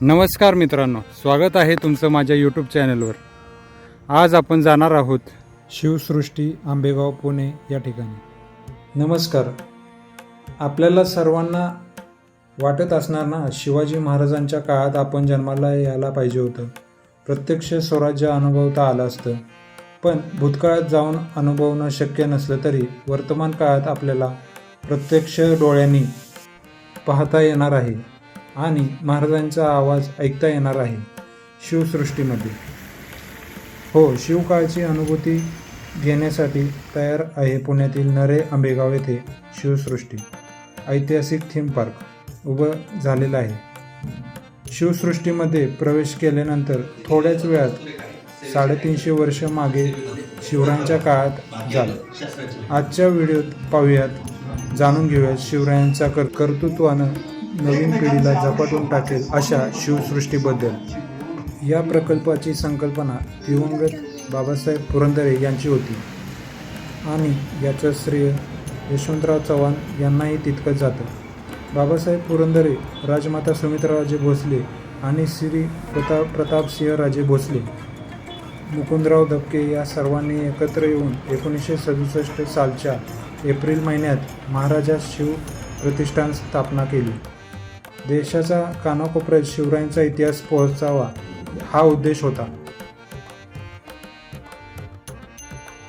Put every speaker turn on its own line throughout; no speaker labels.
नमस्कार मित्रांनो स्वागत आहे तुमचं माझ्या यूट्यूब चॅनलवर आज आपण जाणार आहोत शिवसृष्टी आंबेगाव पुणे या ठिकाणी. नमस्कार. आपल्याला सर्वांना वाटत असणार ना शिवाजी महाराजांच्या काळात आपण जन्माला यायला पाहिजे होतं. प्रत्यक्ष स्वराज्य अनुभवता आलं असतं. पण भूतकाळात जाऊन अनुभवणं शक्य नसलं तरी वर्तमान काळात आपल्याला प्रत्यक्ष डोळ्यांनी पाहता येणार आहे. आणि महाराजांचा आवाज ऐकता येणार आहे शिवसृष्टीमध्ये. हो शिवकाळची अनुभूती घेण्यासाठी तयार आहे पुण्यातील नरे आंबेगाव येथे शिवसृष्टी ऐतिहासिक थीम पार्क उभं झालेलं आहे. शिवसृष्टीमध्ये प्रवेश केल्यानंतर थोड्याच वेळात साडेतीनशे वर्ष मागे शिवरायांच्या काळात झालं. आजच्या व्हिडिओत पाहूयात जाणून घेऊयात शिवरायांचा कर कर्तृत्वानं नवीन पिढीला झपाटून टाकेल अशा शिवसृष्टीबद्दल. या प्रकल्पाची संकल्पना दिवंगत बाबासाहेब पुरंदरे यांची होती. आणि याचं श्रेय यशवंतराव चव्हाण यांनाही तितकंच जातं. बाबासाहेब पुरंदरे राजमाता सुमित्राराजे भोसले आणि श्री प्रताप प्रतापसिंह राजे भोसले. मुकुंदराव धपके या सर्वांनी एकत्र येऊन एकोणीसशे सदुसष्ट सालच्या एप्रिल महिन्यात महाराजा शिव प्रतिष्ठान स्थापना केली. देशाचा कानाकोपऱ्यात शिवरायांचा इतिहास पोहोचावा हा उद्देश होता.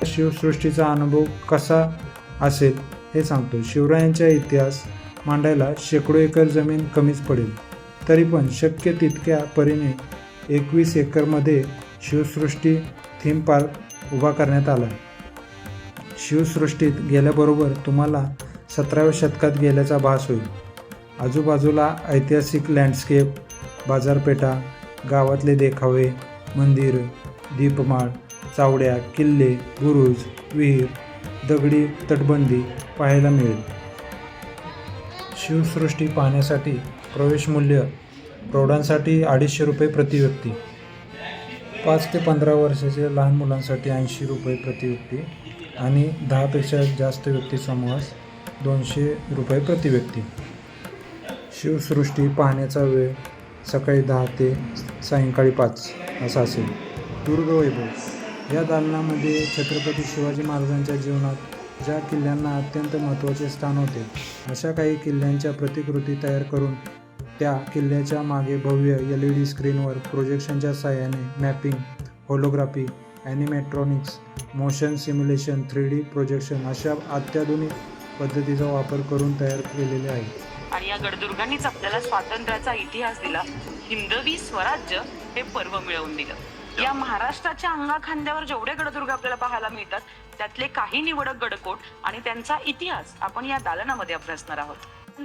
शिवसृष्टीचा अनुभव कसा असेल हे सांगतो शिवरायांचा इतिहास मांडायला शेकडो एकर जमीन कमीच पडेल. तरी पण शक्य तितक्या परीने एकवीस एकरमध्ये शिवसृष्टी थीम पार्क उभा करण्यात आला. शिवसृष्टीत गेल्याबरोबर तुम्हाला सतराव्या शतकात गेल्याचा भास होईल. आजूबाजूला ऐतिहासिक लँडस्केप बाजारपेठा गावातले देखावे मंदिर दीपमाळ चावड्या किल्ले बुरुज विहीर दगडी तटबंदी पाहायला मिळेल. शिवसृष्टी पाहण्यासाठी प्रवेश मूल्य प्रौढांसाठी अडीचशे रुपये प्रतिव्यक्ती पाच ते पंधरा वर्षाच्या लहान मुलांसाठी ऐंशी रुपये प्रतिव्यक्ती आणि दहापेक्षा जास्त व्यक्ती समूहास दोनशे रुपये प्रतिव्यक्ती शिवसृष्टी पाहण्याचा वेळ सकाळी दहा ते सायंकाळी पाच असा असेल. दुर्गवैभव या दालनामध्ये छत्रपती शिवाजी महाराजांच्या जीवनात ज्या किल्ल्यांना अत्यंत महत्त्वाचे स्थान होते अशा काही किल्ल्यांच्या प्रतिकृती तयार करून त्या किल्ल्याच्या मागे भव्य एल ई डी स्क्रीनवर प्रोजेक्शनच्या सहाय्याने mapping holography animatronics motion simulation three D projection अशा अत्याधुनिक पद्धतीचा वापर करून तयार केलेले आहे.
आणि या गडदुर्गांनीच आपल्याला स्वातंत्र्याचा इतिहास दिला. हिंदवी स्वराज्य हे पर्व मिळवून दिलं. या महाराष्ट्राच्या अंगाखांद्यावर जेवढे गडदुर्ग आपल्याला पाहायला मिळतात त्यातले काही निवडक गडकोट आणि त्यांचा इतिहास आपण या दालनामध्ये अभ्यासणार आहोत.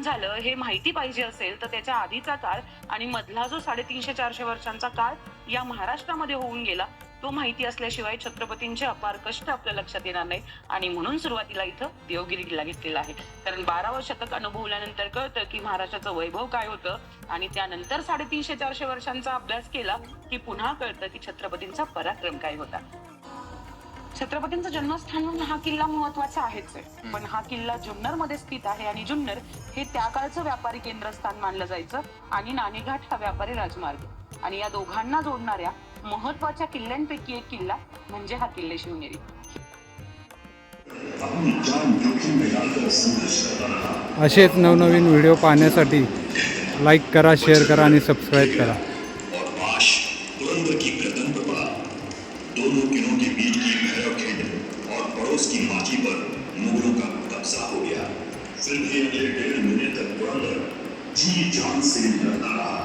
झालं हे माहिती पाहिजे असेल तर त्याच्या आधीचा काळ आणि मधला जो साडेतीनशे चारशे वर्षांचा काळ या महाराष्ट्रामध्ये होऊन गेला. तो माहिती असल्याशिवाय छत्रपतींचे अपार कष्ट आपल्या लक्षात येणार नाही आणि म्हणून सुरुवातीला इथं देवगिरी किल्ला घेतलेला आहे. कारण बारावं शतक अनुभवल्यानंतर कळतं की महाराष्ट्राचं वैभव काय होतं. आणि त्यानंतर साडेतीनशे चारशे वर्षांचा अभ्यास केला की पुन्हा कळतं की छत्रपतींचा पराक्रम काय होता. छत्रपतींचं जन्मस्थान म्हणून हा किल्ला महत्त्वाचा आहेच आहे. पण हा किल्ला जुन्नरमध्ये स्थित आहे आणि जुन्नर हे त्या काळचं व्यापारी केंद्रस्थान मानलं जायचं. आणि नाणेघाट हा व्यापारी राजमार्ग. आणि या दोघांना जोडणाऱ्या महत्त्वाच्या किल्ल्यांपैकी एक किल्ला म्हणजे हा किल्ले शिवनेरी
असेच नवनवीन व्हिडिओ पाहण्यासाठी लाईक करा शेअर करा आणि सबस्क्राईब करा.
और पाश तुरंत की प्रतंत्रता दोनों किलों के बीच की भैरव खिंड और पड़ोस की माची पर मुगलों का कब्जा हो गया। फिर भी अगले डेढ़ महीने तक पुरंदर जी जान से लड़ता रहा।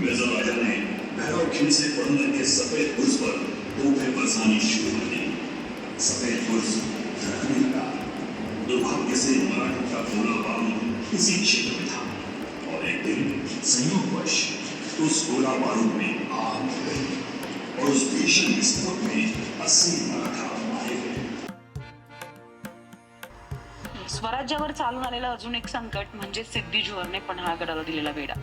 मिर्जा राजा ने भैरव खिंड से पुरंदर के सफेद बुर्ज पर तोहफे बरसानी शुरू कर दी सफेद बुर्ज धड़कने लगा दुर्भाग्य से मराठों का पूरा बारूद इसी क्षेत्र में था और एक दिन संयोगवश उस गोला बारूद में आग लग गई और उस भीषण विस्फोट में अस्सी मराठा मारे गए
स्वराज्यावर चालून आलेलं अजून एक संकट म्हणजे सिद्धी जोहरने पन्हाळगडाला दिलेला वेडा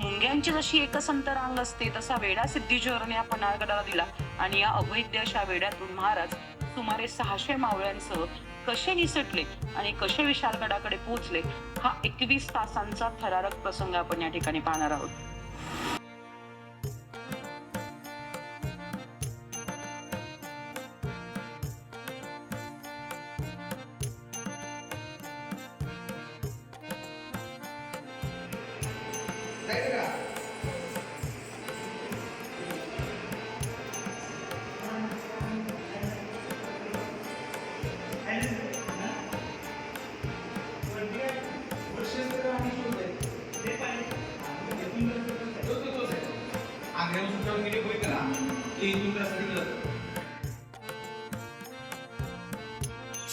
मुंग्यांची जशी एकसंत रांग असते तसा वेडा सिद्धीश्वरने या पन्हाळगडाला दिला. आणि या अवैध अशा वेड्यातून महाराज सुमारे सहाशे मावळ्यांसह कसे निसटले आणि कसे विशालगडाकडे पोहोचले हा एकवीस तासांचा थरारक प्रसंग आपण या ठिकाणी पाहणार आहोत.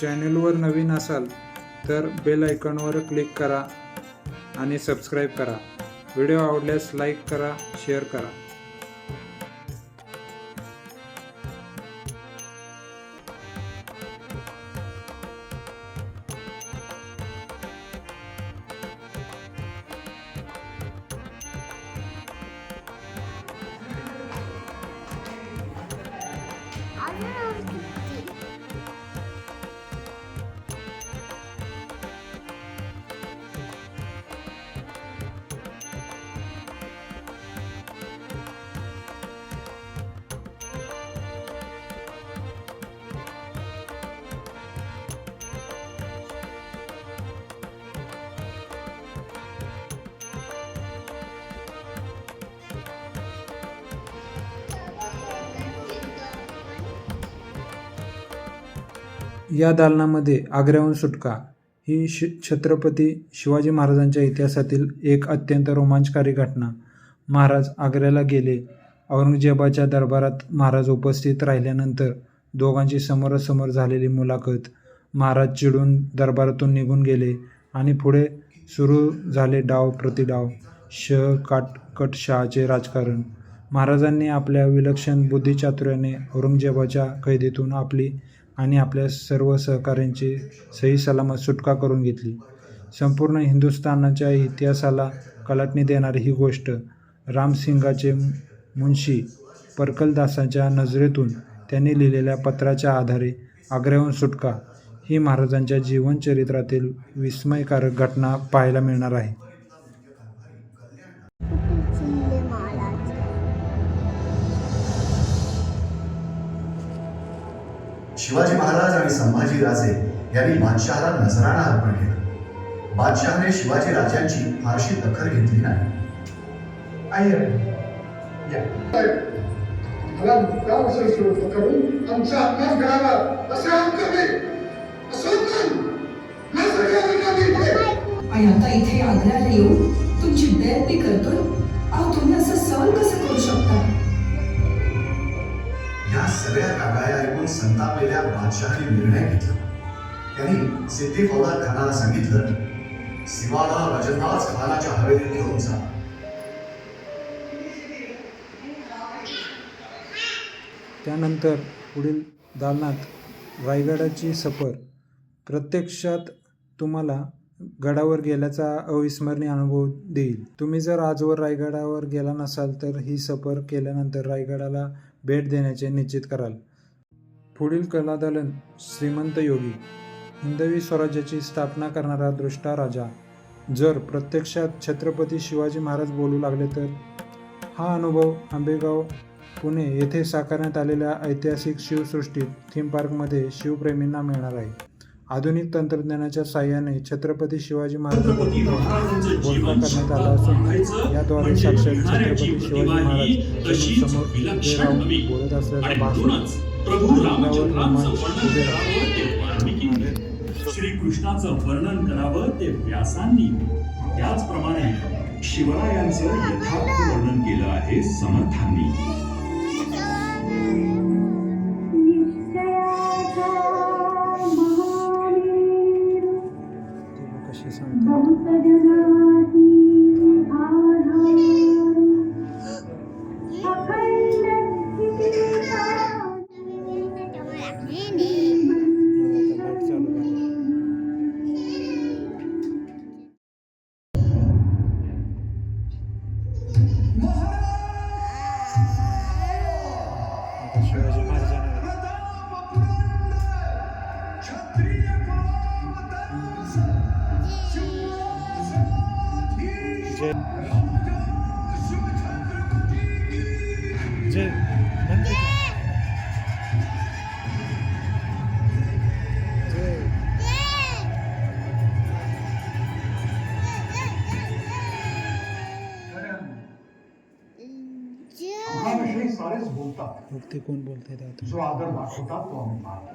चॅनलवर नवीन असाल तर बेल आयकॉनवर क्लिक करा आणि सबस्क्राईब करा. व्हिडिओ आवडल्यास लाईक करा शेअर करा. या दालनामध्ये आग्र्याहून सुटका ही श छत्रपती शिवाजी महाराजांच्या इतिहासातील एक अत्यंत रोमांचकारी घटना. महाराज आग्र्याला गेले. औरंगजेबाच्या दरबारात महाराज उपस्थित राहिल्यानंतर दोघांची समोरासमोर झालेली मुलाखत महाराज चिडून दरबारातून निघून गेले आणि पुढे सुरू झाले डाव प्रतिडाव श काटकट शहाचे राजकारण. महाराजांनी आपल्या विलक्षण बुद्धिचातुर्याने औरंगजेबाच्या कैदेतून आपली आणि आपल्या सर्व सहकाऱ्यांची सही सलामत सुटका करून घेतली. संपूर्ण हिंदुस्थानाच्या इतिहासाला कलाटणी देणारी ही गोष्ट रामसिंगाचे मुन्शी परकलदासाच्या नजरेतून त्यांनी लिहिलेल्या पत्राच्या आधारे आग्र्याहून सुटका ही महाराजांच्या जीवनचरित्रातील विस्मयकारक घटना पाहायला मिळणार आहे.
शिवाजी महाराज आणि संभाजी राजे यांनी बादशहाला नजराणा अर्पण केला. बादशहाने शिवाजी राजांची फारशी दखल घेतली नाही.
मला मुद्दाम संस्कृत करून आमचा अपमान करावा असे कमी
आणि आता इथे आग्र्याला येऊन तुमची बेअदबी करतोय? अहो तुम्ही असं सहन कसं करू शकता?
या सगळ्या कागाया ऐकून संतापलेल्या बादशहाने निर्णय घेतला. त्यांनी सिद्धी फौलाद खानाला सांगितलं सिवाला रजनदास खानाच्या हवेलीत घेऊन जा.
त्यानंतर पुढील दालनात रायगडाची सफर प्रत्यक्षात तुम्हाला गडावर गेल्याचा अविस्मरणीय अनुभव देईल. तुम्ही जर आजवर रायगडावर गेला नसाल तर ही सफर केल्यानंतर रायगडाला भेट देण्याचे निश्चित कराल. पुढील कलादालन श्रीमंत योगी हिंदवी स्वराज्याची स्थापना करणारा दृष्टा राजा. जर प्रत्यक्षात छत्रपती शिवाजी महाराज बोलू लागले तर? हा अनुभव आंबेगाव पुणे येथे साकारण्यात आलेल्या ऐतिहासिक शिवसृष्टीत थीम पार्कमध्ये शिवप्रेमींना मिळणार आहे. आधुनिक तंत्रज्ञानाच्या साहाय्याने छत्रपती शिवाजी
महाराजांचं
बोलणा करण्यात आला असून याद्वारे
म्हणजे
साक्षात छत्रपती शिवाजी महाराज
तशीच
समोर उभे
विलक्षण
राहून. बोलत असल्याचा
वाल्मिकीने श्रीकृष्णाचं वर्णन करावं ते व्यासांनी त्याचप्रमाणे शिवरायांचं यथार्थ वर्णन केलं आहे समर्थांनी
जय जय। म्हणते का? जय
लोकशाही सारेच बोलतात
मग ते कोण बोलतायत आता
जो आदर दाखवतात तो आम्ही पाहतो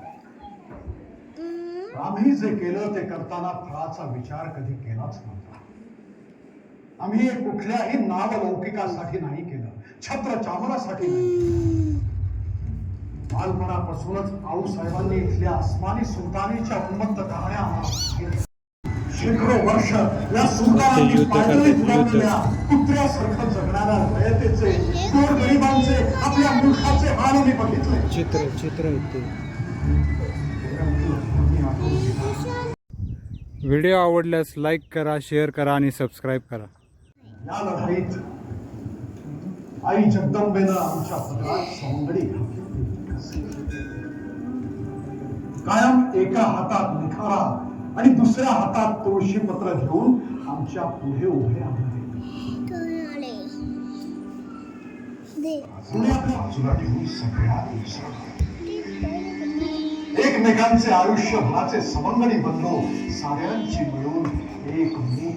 आम्ही जे केलं ते करताना फळाचा विचार कधी केलाच नव्हता आम्ही हे कुठल्याही नावलौकिकासाठी नाही केलं छत्र चामरासाठी नाही. बालपणापासूनच आऊसाहेबांनी इथल्या आसमानी सुलतानीच्या उन्मत्त कहाण्या. शेकडो वर्ष या सुलतानांनी पायदळी. फुलवलेल्या कुत्र्यासारखं जगणाऱ्या रयतेचे गोरगरिबांचे आपल्या मूर्खाचे हाल मी बघितले
चित्र चित्र व्हिडिओ आवडल्यास लाईक करा शेअर करा आणि सबस्क्राईब करा
या लढाईत आई जगदंबेनं आमच्या पदरात सवंगडी कायम एका हातात निखारा आणि दुसऱ्या हातात तुळशी पत्र घेऊन आमच्या पुढे उभे राहणारे एकमेकांचे आयुष्य भराचे सवंगडी बनलो साऱ्यांची मिळून एक
मी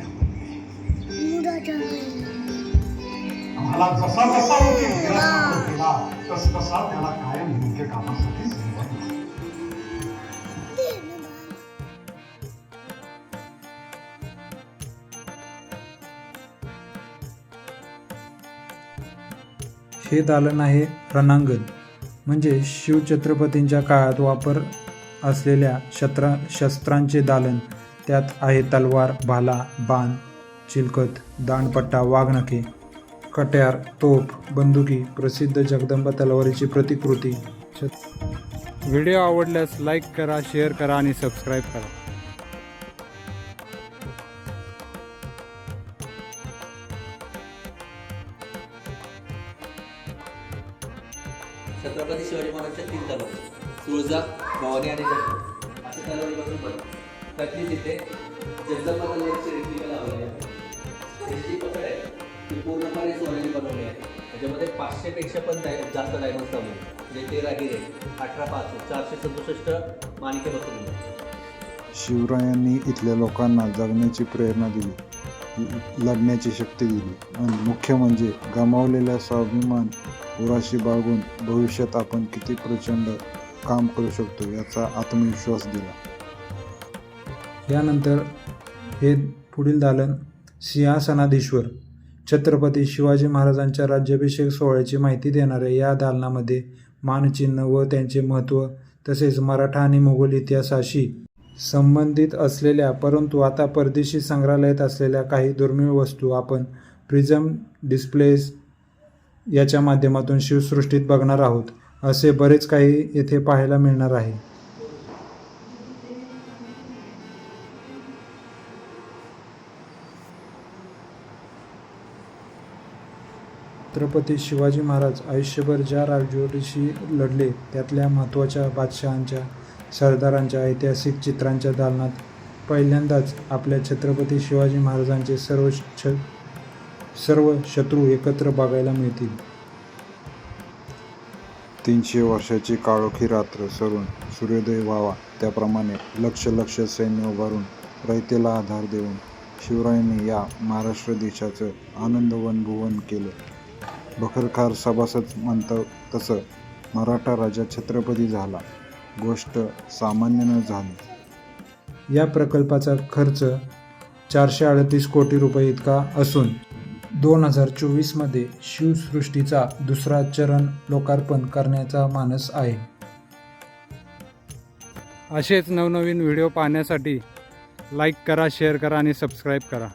आम्हाला जसा जसा योग्य केला तस तसा त्याला कायम योग्य कामासाठी
हे दालन आहे रणांगण. म्हणजे शिवछत्रपतींच्या काळात वापर असलेल्या शस्त्रा शस्त्रांचे दालन. त्यात आहे तलवार भाला बाण चिलकत दांडपट्टा वाघनखे कट्यार तोफ बंदुकी प्रसिद्ध जगदंबा तलवारीची प्रतिकृती. व्हिडिओ आवडल्यास लाईक करा शेअर करा आणि सबस्क्राईब करा.
छत्रपती शिवाजी महाराजांच्या तीन तलवारी तुळजा भवानी आणि त्यातली तिथे जगदंबा तलवारीची त्याच्यामध्ये पाचशेपेक्षा पण डाय जास्त डायमंड्स लावले म्हणजे तेरा हिरे अठरा पाच चारशे सदुसष्ट माणिके बसवली
शिवरायांनी इथल्या लोकांना जगण्याची प्रेरणा दिली. लढण्याची शक्ती दिली. आणि मुख्य म्हणजे गमावलेला स्वाभिमान उराशी बाळगून भविष्यात आपण किती प्रचंड काम करू शकतो याचा आत्मविश्वास दिला.
यानंतर हे पुढील दालन सिंहासनाधीश्वर छत्रपती शिवाजी महाराजांच्या राज्याभिषेक सोहळ्याची माहिती देणाऱ्या या दालनामध्ये मानचिन्ह व त्यांचे महत्त्व तसेच मराठा आणि मोगल इतिहासाशी संबंधित असलेल्या परंतु आता परदेशी संग्रहालयात असलेल्या काही दुर्मिळ वस्तू आपण प्रिझम डिस्प्लेस याच्या माध्यमातून शिवसृष्टीत बघणार आहोत असे बरेच काही येथे पाहायला मिळणार आहे. छत्रपती शिवाजी महाराज आयुष्यभर ज्या राजवटीशी लढले त्यातल्या महत्त्वाच्या बादशहांच्या सरदारांच्या ऐतिहासिक चित्रांच्या दालनात पहिल्यांदाच आपल्या छत्रपती शिवाजी महाराजांचे सर्व छ सर्व शत्रू एकत्र बघायला मिळतील.
तीनशे वर्षाची काळोखी रात्र सरून सूर्योदय व्हावा त्याप्रमाणे लक्ष लक्ष सैन्य उभारून रयतेला आधार देऊन शिवरायांनी या महाराष्ट्र देशाचं आनंदवन भुवन केलं. बखरखार सभासद म्हणतं तसं. मराठा राजा छत्रपती झाला. गोष्ट सामान्य न झाली.
या प्रकल्पाचा खर्च चारशे अडतीस कोटी रुपये इतका असून दोन हजार चोवीसमध्ये शिवसृष्टीचा दुसरा चरण लोकार्पण करण्याचा मानस आहे. असेच नवनवीन व्हिडिओ पाहण्यासाठी लाईक करा शेअर करा आणि सबस्क्राईब करा.